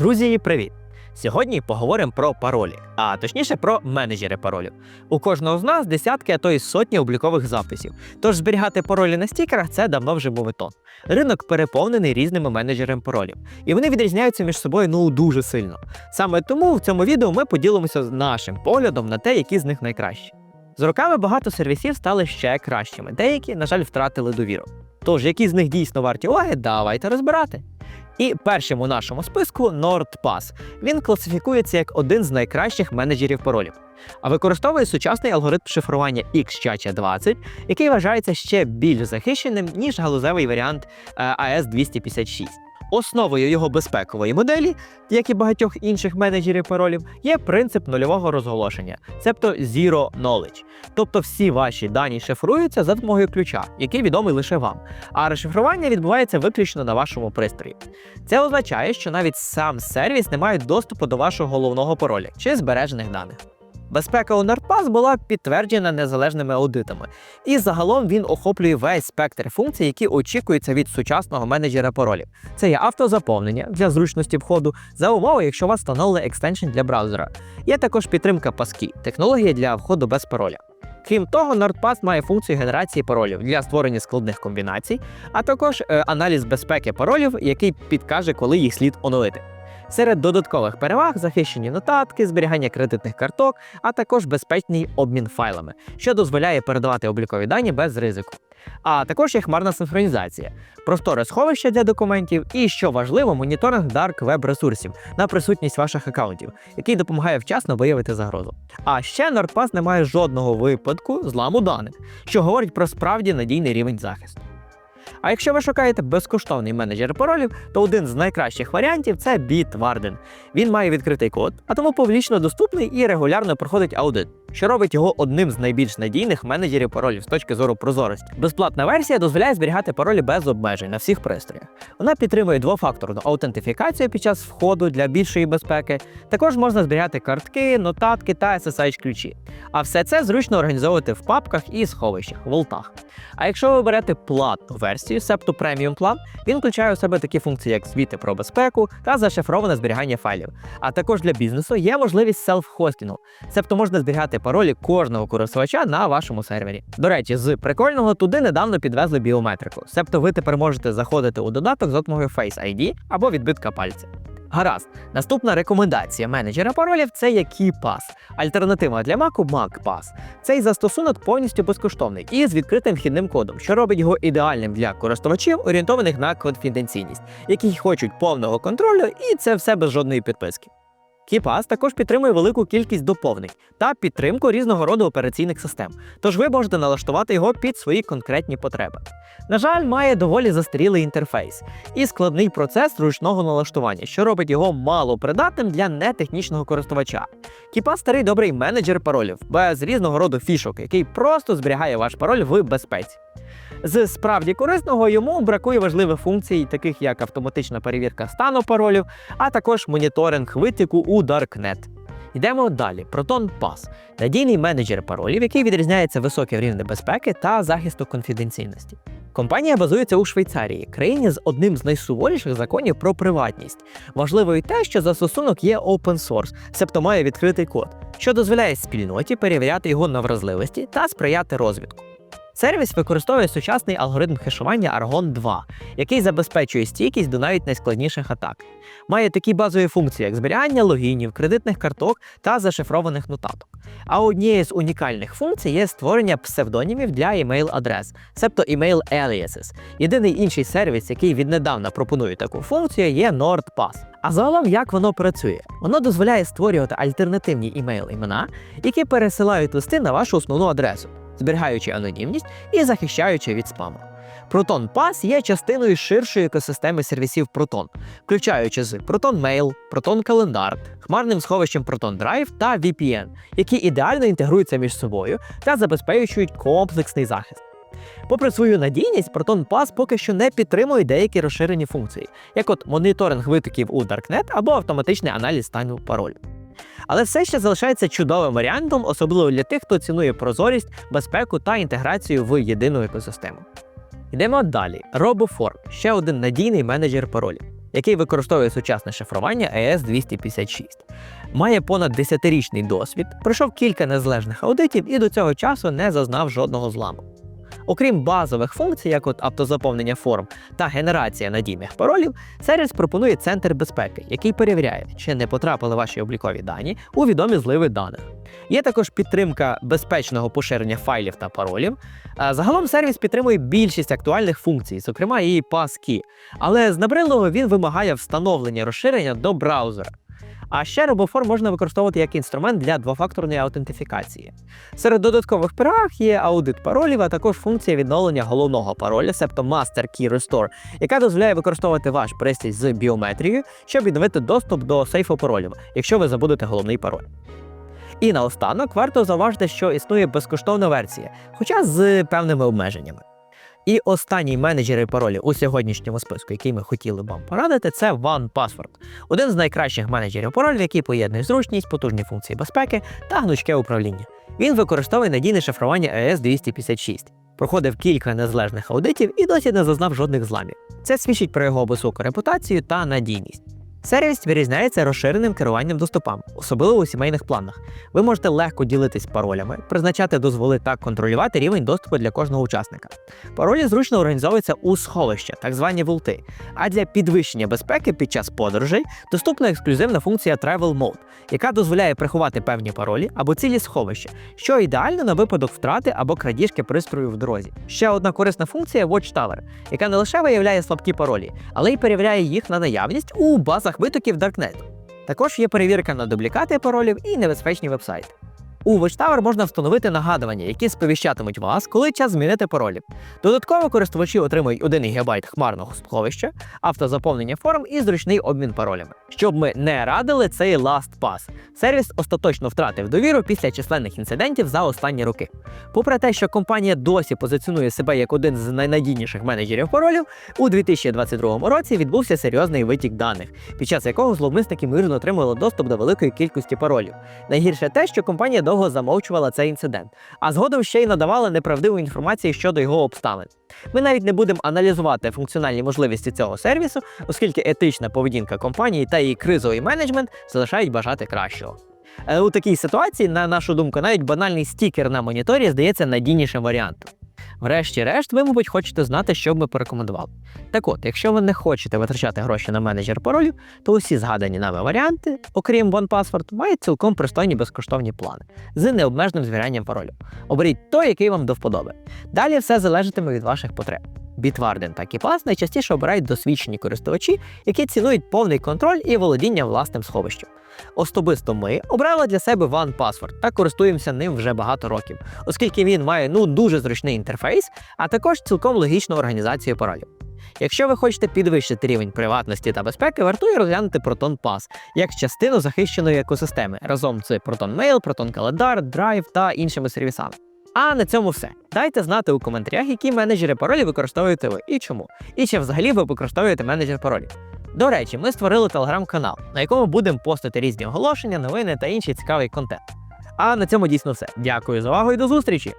Друзі, привіт! Сьогодні поговоримо про паролі, а точніше про менеджери паролів. У кожного з нас десятки, а то й сотні облікових записів. Тож зберігати паролі на стікерах це давно вже моветон. Ринок переповнений різними менеджерами паролів, і вони відрізняються між собою ну дуже сильно. Саме тому в цьому відео ми поділимося з нашим поглядом на те, які з них найкращі. З роками багато сервісів стали ще кращими, деякі, на жаль, втратили довіру. Тож, які з них дійсно варті уваги, давайте розбирати. І першим у нашому списку NordPass. Він класифікується як один з найкращих менеджерів паролів, а використовує сучасний алгоритм шифрування XCHA 20, який вважається ще більш захищеним, ніж галузевий варіант е, AS256. Основою його безпекової моделі, як і багатьох інших менеджерів паролів, є принцип нульового розголошення, цебто Zero Knowledge. Тобто всі ваші дані шифруються за допомогою ключа, який відомий лише вам, а розшифрування відбувається виключно на вашому пристрої. Це означає, що навіть сам сервіс не має доступу до вашого головного пароля чи збережених даних. Безпека у NordPass була підтверджена незалежними аудитами, і загалом він охоплює весь спектр функцій, які очікуються від сучасного менеджера паролів. Це є автозаповнення для зручності входу, за умови, якщо у вас встановили екстеншн для браузера. Є також підтримка паски, технологія для входу без пароля. Крім того, NordPass має функцію генерації паролів для створення складних комбінацій, а також е, аналіз безпеки паролів, який підкаже, коли їх слід оновити. Серед додаткових переваг захищені нотатки, зберігання кредитних карток, а також безпечний обмін файлами, що дозволяє передавати облікові дані без ризику. А також є хмарна синхронізація, просторе сховище для документів і, що важливо, моніторинг dark веб ресурсів на присутність ваших аккаунтів, який допомагає вчасно виявити загрозу. А ще NordPass не має жодного випадку зламу даних, що говорить про справді надійний рівень захисту. А якщо ви шукаєте безкоштовний менеджер паролів, то один з найкращих варіантів це Bitwarden. Він має відкритий код, а тому публічно доступний і регулярно проходить аудит, що робить його одним з найбільш надійних менеджерів паролів з точки зору прозорості. Безплатна версія дозволяє зберігати паролі без обмежень на всіх пристроях. Вона підтримує двофакторну аутентифікацію під час входу для більшої безпеки. Також можна зберігати картки, нотатки та SSH ключі. А все це зручно організовувати в папках і сховищах, волтах. А якщо ви берете платну версію, себто преміум план, він включає у себе такі функції, як звіти про безпеку та зашифроване зберігання файлів. А також для бізнесу є можливість селф-хостінгу, себто можна зберігати паролі кожного користувача на вашому сервері. До речі, з прикольного туди недавно підвезли біометрику, себто ви тепер можете заходити у додаток за допомогою Face ID або відбитка пальця. Гаразд, наступна рекомендація менеджера паролів це є KeyPass. Альтернатива для Mac – MacPass. Цей застосунок повністю безкоштовний і з відкритим вхідним кодом, що робить його ідеальним для користувачів, орієнтованих на конфіденційність, які хочуть повного контролю, і це все без жодної підписки. KeePass також підтримує велику кількість доповнень та підтримку різного роду операційних систем, тож ви можете налаштувати його під свої конкретні потреби. На жаль, має доволі застарілий інтерфейс і складний процес ручного налаштування, що робить його мало придатним для нетехнічного користувача. KeePass – старий добрий менеджер паролів без різного роду фішок, який просто зберігає ваш пароль в безпеці. З справді корисного йому бракує важливих функцій, таких як автоматична перевірка стану паролів, а також моніторинг витіку у Darknet. Йдемо далі. Proton Pass – надійний менеджер паролів, який відрізняється високим рівнем безпеки та захисту конфіденційності. Компанія базується у Швейцарії, країні з одним з найсуворіших законів про приватність. Важливо й те, що застосунок є open source, себто має відкритий код, що дозволяє спільноті перевіряти його на вразливості та сприяти розвитку. Сервіс використовує сучасний алгоритм хешування Argon 2, який забезпечує стійкість до навіть найскладніших атак. Має такі базові функції, як зберігання логінів, кредитних карток та зашифрованих нотаток. А однією з унікальних функцій є створення псевдонімів для email-адрес, себто email aliases. Єдиний інший сервіс, який віднедавна пропонує таку функцію, є NordPass. А загалом, як воно працює? Воно дозволяє створювати альтернативні імейл-імена, які пересилають листи на вашу основну адресу зберігаючи анонімність і захищаючи від спаму. Proton Pass є частиною ширшої екосистеми сервісів Proton, включаючи з Proton Mail, Proton Calendar, хмарним сховищем Proton Drive та VPN, які ідеально інтегруються між собою та забезпечують комплексний захист. Попри свою надійність, Proton Pass поки що не підтримує деякі розширені функції, як от моніторинг витоків у Darknet або автоматичний аналіз стану паролю але все ще залишається чудовим варіантом, особливо для тих, хто цінує прозорість, безпеку та інтеграцію в єдину екосистему. Йдемо далі. RoboForm – ще один надійний менеджер паролів. який використовує сучасне шифрування AES-256. Має понад 10-річний досвід, пройшов кілька незалежних аудитів і до цього часу не зазнав жодного зламу. Окрім базових функцій, як от автозаповнення форм та генерація надійних паролів, сервіс пропонує центр безпеки, який перевіряє, чи не потрапили ваші облікові дані у відомі зливи даних. Є також підтримка безпечного поширення файлів та паролів. Загалом сервіс підтримує більшість актуальних функцій, зокрема і паски. Але з набридливого він вимагає встановлення розширення до браузера. А ще RoboForm можна використовувати як інструмент для двофакторної аутентифікації. Серед додаткових переваг є аудит паролів, а також функція відновлення головного пароля, себто Master Key Restore, яка дозволяє використовувати ваш пристрій з біометрією, щоб відновити доступ до сейфу паролів, якщо ви забудете головний пароль. І наостанок варто зауважити, що існує безкоштовна версія, хоча з певними обмеженнями. І останній менеджер паролі у сьогоднішньому списку, який ми хотіли вам порадити, це OnePassword. Один з найкращих менеджерів паролів, який поєднує зручність, потужні функції безпеки та гнучке управління. Він використовує надійне шифрування es 256 Проходив кілька незалежних аудитів і досі не зазнав жодних зламів. Це свідчить про його високу репутацію та надійність. Сервіс вирізняється розширеним керуванням доступами, особливо у сімейних планах. Ви можете легко ділитись паролями, призначати дозволи та контролювати рівень доступу для кожного учасника. Паролі зручно організовуються у сховища, так звані вулти. А для підвищення безпеки під час подорожей доступна ексклюзивна функція Travel Mode, яка дозволяє приховати певні паролі або цілі сховища, що ідеально на випадок втрати або крадіжки пристрою в дорозі. Ще одна корисна функція Watchtower, яка не лише виявляє слабкі паролі, але й перевіряє їх на наявність у базах витоків Даркнету. Також є перевірка на дублікати паролів і небезпечні вебсайти. У Watchtower можна встановити нагадування, які сповіщатимуть вас, коли час змінити паролі. Додатково користувачі отримують 1 ГБ хмарного сховища, автозаповнення форм і зручний обмін паролями. Щоб ми не радили цей LastPass. Сервіс остаточно втратив довіру після численних інцидентів за останні роки. Попри те, що компанія досі позиціонує себе як один з найнадійніших менеджерів паролів, у 2022 році відбувся серйозний витік даних, під час якого зловмисники мирно отримали доступ до великої кількості паролів. Найгірше те, що компанія довго замовчувала цей інцидент, а згодом ще й надавала неправдиву інформацію щодо його обставин. Ми навіть не будемо аналізувати функціональні можливості цього сервісу, оскільки етична поведінка компанії та її кризовий менеджмент залишають бажати кращого. Е, У такій ситуації, на нашу думку, навіть банальний стікер на моніторі здається надійнішим варіантом. Врешті-решт, ви, мабуть, хочете знати, що б ми порекомендували. Так от, якщо ви не хочете витрачати гроші на менеджер паролів, то усі згадані нами варіанти, окрім OnePassword, мають цілком пристойні безкоштовні плани з необмеженим звірянням паролю. Оберіть той, який вам до вподоби. Далі все залежатиме від ваших потреб. Bitwarden та KeePass найчастіше обирають досвідчені користувачі, які цінують повний контроль і володіння власним сховищем. Особисто ми обрали для себе OnePassword та користуємося ним вже багато років, оскільки він має ну дуже зручний інтерфейс, а також цілком логічну організацію паролів. Якщо ви хочете підвищити рівень приватності та безпеки, вартує розглянути Proton Pass як частину захищеної екосистеми разом з Proton Mail, Proton Calendar, Drive та іншими сервісами. А на цьому все. Дайте знати у коментарях, які менеджери паролі використовуєте ви і чому. І чи взагалі ви використовуєте менеджер паролів. До речі, ми створили телеграм-канал, на якому будемо постити різні оголошення, новини та інший цікавий контент. А на цьому дійсно все. Дякую за увагу і до зустрічі!